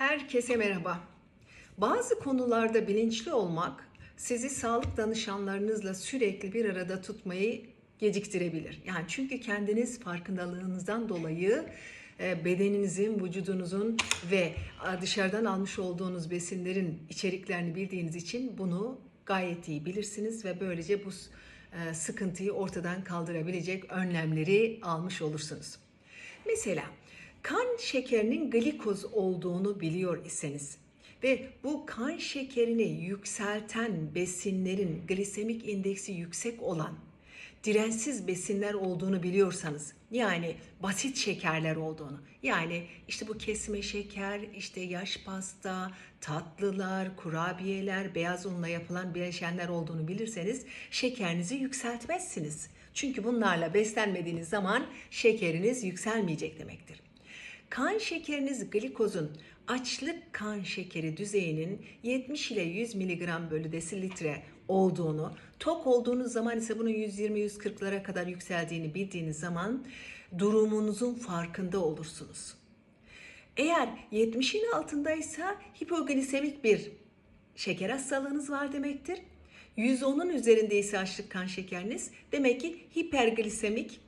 Herkese merhaba. Bazı konularda bilinçli olmak sizi sağlık danışanlarınızla sürekli bir arada tutmayı geciktirebilir. Yani çünkü kendiniz farkındalığınızdan dolayı e, bedeninizin, vücudunuzun ve dışarıdan almış olduğunuz besinlerin içeriklerini bildiğiniz için bunu gayet iyi bilirsiniz ve böylece bu e, sıkıntıyı ortadan kaldırabilecek önlemleri almış olursunuz. Mesela kan şekerinin glikoz olduğunu biliyor iseniz ve bu kan şekerini yükselten besinlerin glisemik indeksi yüksek olan dirençsiz besinler olduğunu biliyorsanız yani basit şekerler olduğunu yani işte bu kesme şeker işte yaş pasta tatlılar kurabiyeler beyaz unla yapılan bileşenler olduğunu bilirseniz şekerinizi yükseltmezsiniz. Çünkü bunlarla beslenmediğiniz zaman şekeriniz yükselmeyecek demektir. Kan şekeriniz glikozun açlık kan şekeri düzeyinin 70 ile 100 mg bölü desilitre olduğunu, tok olduğunuz zaman ise bunun 120-140'lara kadar yükseldiğini bildiğiniz zaman durumunuzun farkında olursunuz. Eğer 70'in altındaysa hipoglisemik bir şeker hastalığınız var demektir. 110'un üzerindeyse açlık kan şekeriniz demek ki hiperglisemik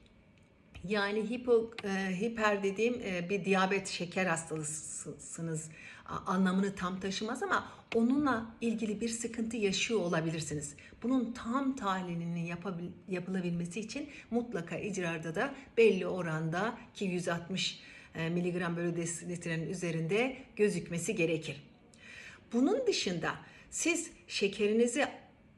yani hipo, e, hiper dediğim e, bir diyabet şeker hastalısınız anlamını tam taşımaz ama onunla ilgili bir sıkıntı yaşıyor olabilirsiniz. Bunun tam tahlilinin yapabil- yapılabilmesi için mutlaka icrarda da belli oranda ki 160 e, miligram bölü desilitrenin üzerinde gözükmesi gerekir. Bunun dışında siz şekerinizi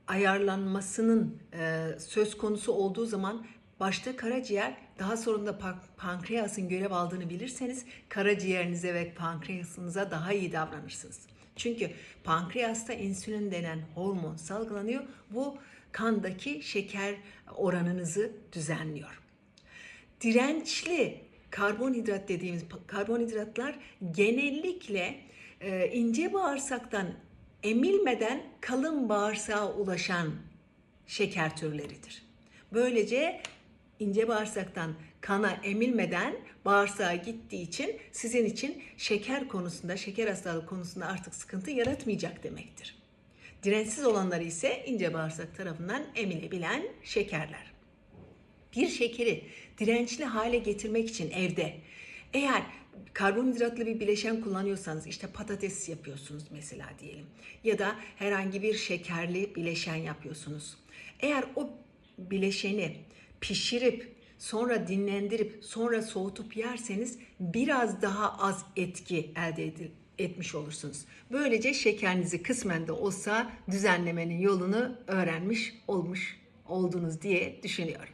ayarlanmasının e, söz konusu olduğu zaman başta karaciğer daha sonra da pan- pankreasın görev aldığını bilirseniz karaciğerinize ve pankreasınıza daha iyi davranırsınız. Çünkü pankreasta insülin denen hormon salgılanıyor. Bu kandaki şeker oranınızı düzenliyor dirençli karbonhidrat dediğimiz karbonhidratlar genellikle e, ince bağırsaktan emilmeden kalın bağırsağa ulaşan şeker türleridir. Böylece ince bağırsaktan kana emilmeden bağırsağa gittiği için sizin için şeker konusunda, şeker hastalığı konusunda artık sıkıntı yaratmayacak demektir. Dirençsiz olanları ise ince bağırsak tarafından emilebilen şekerler bir şekeri dirençli hale getirmek için evde eğer karbonhidratlı bir bileşen kullanıyorsanız işte patates yapıyorsunuz mesela diyelim ya da herhangi bir şekerli bileşen yapıyorsunuz. Eğer o bileşeni pişirip sonra dinlendirip sonra soğutup yerseniz biraz daha az etki elde edil etmiş olursunuz. Böylece şekerinizi kısmen de olsa düzenlemenin yolunu öğrenmiş olmuş oldunuz diye düşünüyorum.